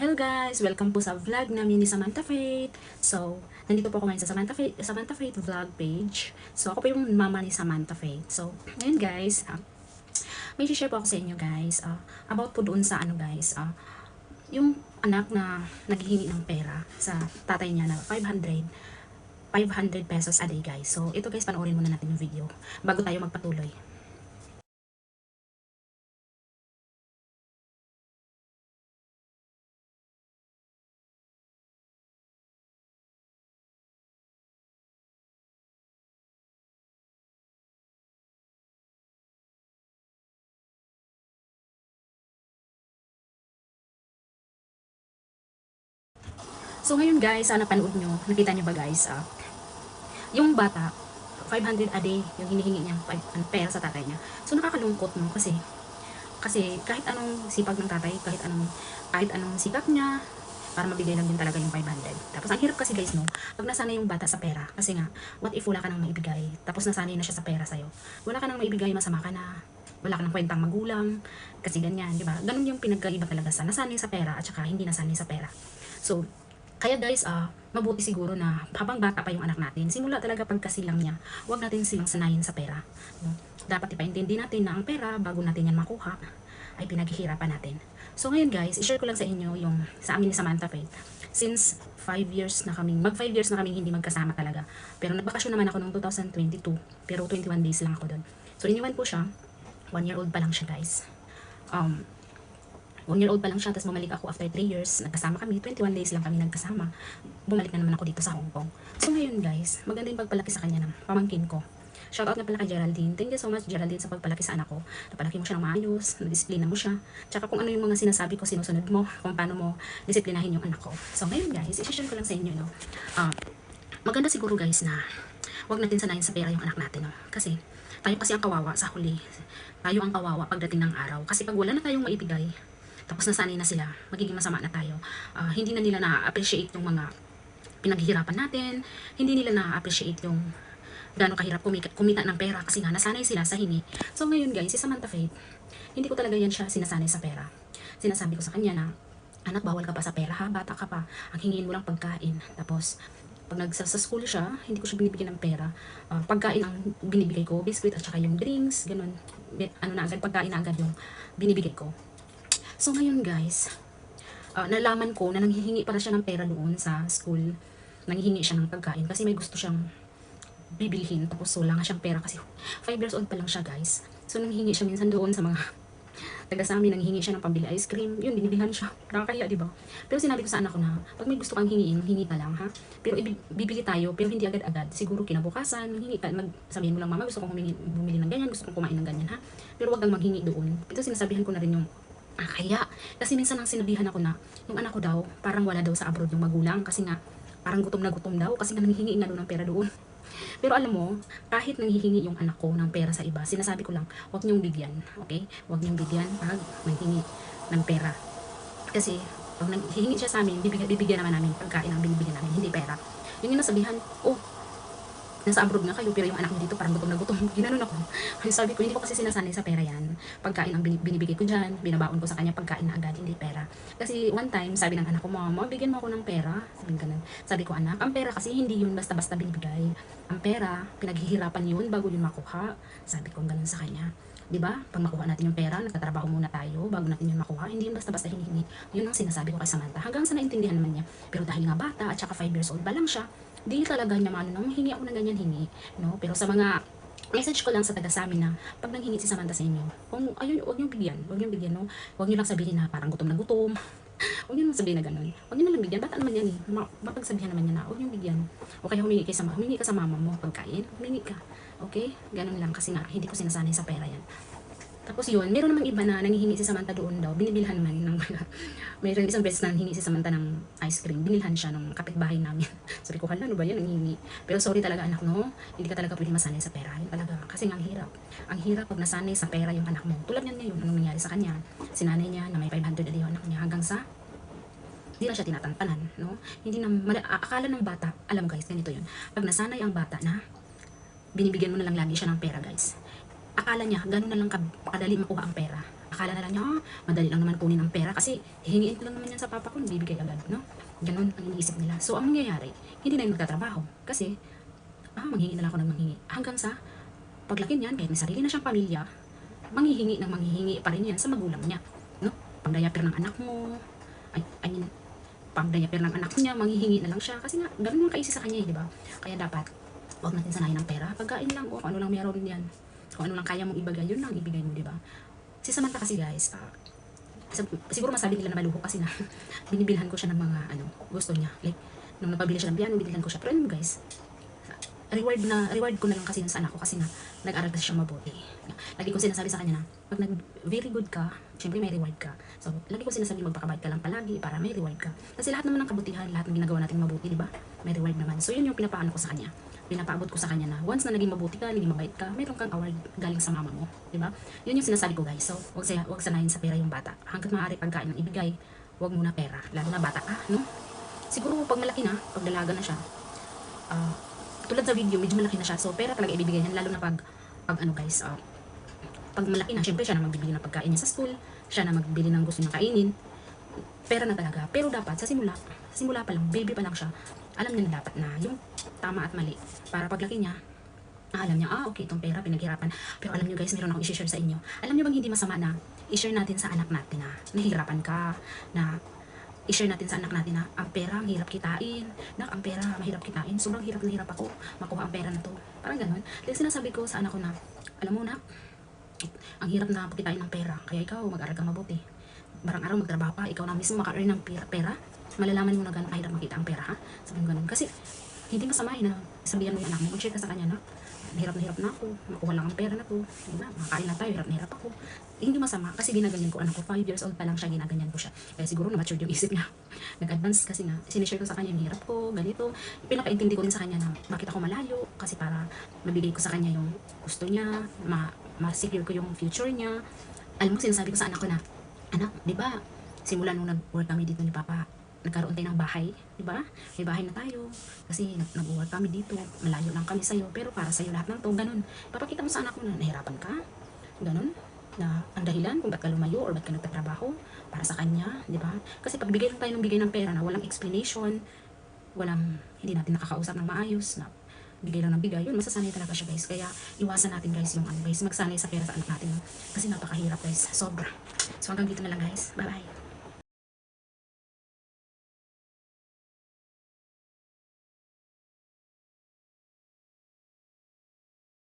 Hello guys! Welcome po sa vlog namin ni Samantha Faith. So, nandito po ako ngayon sa Samantha Faith, Samantha Faith vlog page. So, ako po yung mama ni Samantha Faith. So, ngayon guys, ah, may share po ako sa inyo guys ah, about po doon sa ano guys, ah, yung anak na naghihingi ng pera sa tatay niya na 500 500 pesos a day guys. So, ito guys, panoorin muna natin yung video bago tayo magpatuloy. So ngayon guys, sana panood nyo. Nakita nyo ba guys? ah, yung bata, 500 a day yung hinihingi niya ano, pera sa tatay niya. So nakakalungkot no kasi kasi kahit anong sipag ng tatay, kahit anong kahit anong sikap niya para mabigay lang din talaga yung 500. Tapos ang hirap kasi guys no, pag nasanay yung bata sa pera, kasi nga, what if wala ka nang maibigay, tapos nasanay na siya sa pera sa'yo. Wala ka nang maibigay, masama ka na, wala ka nang kwentang magulang, kasi ganyan, di ba? Ganun yung pinagkaiba talaga sa nasanay sa pera at saka hindi nasanay sa pera. So, kaya guys, ah, mabuti siguro na habang bata pa yung anak natin, simula talaga pagkasilang niya, huwag natin silang sanayin sa pera. No? Dapat ipaintindi natin na ang pera, bago natin yan makuha, ay pinaghihirapan natin. So ngayon guys, i-share ko lang sa inyo yung sa amin ni Samantha Faith. Since 5 years na kaming, mag 5 years na kaming hindi magkasama talaga. Pero nagbakasyon naman ako noong 2022, pero 21 days lang ako doon. So iniwan po siya, 1 year old pa lang siya guys. Um, one year old pa lang siya, tapos bumalik ako after 3 years, nagkasama kami, 21 days lang kami nagkasama, bumalik na naman ako dito sa Hong Kong. So ngayon guys, maganda yung pagpalaki sa kanya ng pamangkin ko. Shoutout nga pala kay Geraldine. Thank you so much Geraldine sa pagpalaki sa anak ko. Napalaki mo siya ng maayos, nadisiplina mo siya. Tsaka kung ano yung mga sinasabi ko, sinusunod mo, kung paano mo disiplinahin yung anak ko. So ngayon guys, isi-share ko lang sa inyo, no. Ah, maganda siguro guys na wag natin sanayin sa pera yung anak natin, no. Kasi tayo kasi ang kawawa sa huli. Tayo ang kawawa pagdating ng araw. Kasi pag wala na tayong maibigay, tapos nasanay na sila, magiging masama na tayo. Ah, hindi na nila na-appreciate yung mga pinaghihirapan natin, hindi nila na-appreciate yung gaano kahirap kumita, kumita ng pera kasi nga nasanay sila sa hingi. So ngayon guys, si Samantha Faith, hindi ko talaga yan siya sinasanay sa pera. Sinasabi ko sa kanya na, anak bawal ka pa sa pera ha, bata ka pa, ang hingin mo lang pagkain. Tapos, pag nagsa sa school siya, hindi ko siya binibigyan ng pera. Ah, pagkain ang binibigay ko, biscuit at saka yung drinks, ganun. Ano na agad, pagkain na agad yung binibigay ko. So ngayon guys, ah, nalaman ko na nanghihingi pala siya ng pera doon sa school. Nanghihingi siya ng pagkain kasi may gusto siyang bibilhin tapos wala nga siyang pera kasi 5 years old pa lang siya guys. So nanghihingi siya minsan doon sa mga taga sa amin, nanghihingi siya ng pambili ice cream. Yun, binibilhan siya. Nakakaya, di ba? Pero sinabi ko sa anak ko na, pag may gusto kang hingiin, hingi ka lang, ha? Pero ibi- bibili tayo, pero hindi agad-agad. Siguro kinabukasan, hingi ka, mag, sabihin mo lang, mama, gusto kong humingi, bumili ng ganyan, gusto kong kumain ng ganyan, ha? Pero wag kang maghingi doon. Ito sinasabihan ko na rin yung Ah, kaya. Kasi minsan nang sinabihan ako na, yung anak ko daw, parang wala daw sa abroad yung magulang. Kasi nga, parang gutom na gutom daw. Kasi nga nanghihingi daw ng pera doon. Pero alam mo, kahit nanghihingi yung anak ko ng pera sa iba, sinasabi ko lang, huwag niyong bigyan. Okay? Huwag niyong bigyan pag nanghingi ng pera. Kasi, pag nanghihingi siya sa amin, bibigyan, bibigyan naman namin pagkain ang binibigyan namin, hindi pera. Yung yung nasabihan, oh, nasa abroad nga kayo, pero yung anak niyo dito parang gutom na gutom. Ginanon ako. Ay, sabi ko, hindi ko kasi sinasanay sa pera yan. Pagkain ang bini- binibigay ko dyan, binabaon ko sa kanya pagkain na agad, hindi pera. Kasi one time, sabi ng anak ko, mama, bigyan mo ako ng pera. Sabi ganun. Sabi ko, anak, ang pera kasi hindi yun basta-basta binibigay. Ang pera, pinaghihirapan yun bago yun makuha. Sabi ko ganun sa kanya. 'di ba? Pag makuha natin yung pera, nagtatrabaho muna tayo bago natin yun makuha. Hindi yun basta-basta hinihingi. Yun ang sinasabi ko kay Samantha. Hanggang sa naintindihan naman niya. Pero dahil nga bata at saka 5 years old pa lang siya, di talaga niya maano nang hingi ako ng ganyan hingi, no? Pero sa mga message ko lang sa taga sa amin na pag nanghingi si Samantha sa inyo, kung ayun, wag niyo bigyan, wag niyo bigyan, no? Wag niyo lang sabihin na parang gutom na gutom. Huwag niyo lang sabihin na ganun. Huwag niyo na lang bigyan. Bata naman yan eh. Ma- mapagsabihan naman niya na, huwag niyo bigyan. O kaya humingi, kay sa, humingi ka sa mama mo pagkain. Humingi ka. Okay? Ganun lang. Kasi nga, hindi ko sinasanay sa pera yan. Tapos yun, meron namang iba na nangihingi si Samantha doon daw. Binibilhan man ng mga, mayroon isang beses na nangihingi si Samantha ng ice cream. Binilhan siya ng kapitbahay namin. Sabi ko, hala, ano ba yan, nangihingi. Pero sorry talaga anak, no? Hindi ka talaga pwede masanay sa pera. Yun talaga. Kasi nga, ang hirap. Ang hirap pag nasanay sa pera yung anak mo. Tulad niyan ngayon, anong nangyari sa kanya. Sinanay niya na may 500 na yung anak niya hanggang sa hindi na siya tinatantanan, no? Hindi na, akala ng bata, alam guys, ganito yun. Pag nasanay ang bata na, binibigyan mo na lang lagi siya ng pera, guys. Akala niya, ganun na lang ka- kadali makuha ang pera. akala na lang niya, ah, madali lang naman kunin ang pera kasi hihingiin ko lang naman yan sa papa ko, bibigay agad, no? Ganun ang iniisip nila. So, ang mangyayari, hindi na yung magtatrabaho. Kasi, ah, manghingi na lang ako ng manghingi. Hanggang sa, paglaki niyan, kahit may sarili na siyang pamilya, manghihingi ng manghihingi pa rin yan sa magulang niya. No? Pang-diaper ng anak mo, ay, I mean, pang-diaper ng anak niya, manghihingi na lang siya. Kasi nga, ganun yung kaisi sa kanya, eh, di ba? Kaya dapat, huwag natin sanayin ng pera. Pagkain lang, o ano lang meron yan. Kung ano lang kaya mong ibigay, yun lang ibigay mo, di ba? Si Samantha kasi guys, sab- siguro masabi nila na maluho kasi na binibilhan ko siya ng mga ano, gusto niya. Like, nung napabili siya ng piano, binilhan ko siya. Pero ano guys, reward na reward ko na lang kasi sa anak ko kasi nga nag-aral kasi siya mabuti. Lagi ko sinasabi sa kanya na pag nag very good ka, syempre may reward ka. So, lagi ko sinasabi magpakabait ka lang palagi para may reward ka. Kasi lahat naman ng kabutihan, lahat ng ginagawa natin mabuti, di ba? May reward naman. So, yun yung pinapaano ko sa kanya. Pinapaabot ko sa kanya na once na naging mabuti ka, naging mabait ka, meron kang award galing sa mama mo, di ba? Yun yung sinasabi ko guys. So, wag saya, wag sanayin sa pera yung bata. Hangga't maaari pagkain ng ibigay, wag muna pera, lalo na bata ka, no? Siguro pag malaki na, pag dalaga na siya, ah, tulad sa video, medyo malaki na siya. So, pera talaga ibibigay niyan, lalo na pag, pag ano guys, ah, pag malaki na, syempre siya na magbibili ng pagkain niya sa school, siya na magbili ng gusto niyang kainin, pera na talaga. Pero dapat, sa simula, simula pa lang, baby pa lang siya, alam niya na dapat na yung tama at mali. Para paglaki niya, ah, alam niya, ah, okay, itong pera, pinaghirapan. Pero alam niyo guys, meron akong i-share sa inyo. Alam niyo bang hindi masama na i-share natin sa anak natin na nahihirapan ka, na i-share natin sa anak natin na ang pera, ang hirap kitain. Nak, ang pera, mahirap kitain. Sobrang hirap na hirap ako makuha ang pera na to. Parang ganun. Kaya sinasabi ko sa anak ko na, alam mo nak, ang hirap na kitain ng pera. Kaya ikaw, mag-aral ka mabuti. Barang araw magtrabaho pa, ikaw na mismo maka-earn ng pera. Malalaman mo na gano'ng kahirap makita ang pera, ha? Sabi mo ganun. Kasi, hindi masama eh na sabihan mo yung anak mo, mag-share ka sa kanya na, hirap na hirap na ako, makuha lang ang pera na to, diba? makakain lang tayo, hirap na hirap ako. Eh, hindi masama, kasi ginaganyan ko anak ko, 5 years old pa lang siya, ginaganyan ko siya. Kaya siguro na-matured yung isip niya. Nag-advance kasi nga, sinishare ko sa kanya yung hirap ko, ganito. Pinakaintindi ko rin sa kanya na bakit ako malayo, kasi para mabigay ko sa kanya yung gusto niya, ma ma-secure ko yung future niya. Alam mo, sinasabi ko sa anak ko na, anak, di ba, simula nung nag-work kami dito ni Papa, nagkaroon tayo ng bahay, di ba? May bahay na tayo. Kasi nag- nag-work kami dito, malayo lang kami sa'yo, pero para sa'yo lahat ng to, ganun. Papakita mo sa anak mo na nahirapan ka, ganun, na ang dahilan kung ba't ka lumayo or ba't ka nagtatrabaho para sa kanya, di ba? Kasi pag bigay lang tayo ng bigay ng pera na walang explanation, walang, hindi natin nakakausap ng maayos, na bigay lang ng bigay, yun, masasanay talaga siya guys. Kaya iwasan natin guys yung ano guys, magsanay sa pera sa anak natin. Kasi napakahirap guys, sobra. So hanggang dito na lang guys. Bye bye.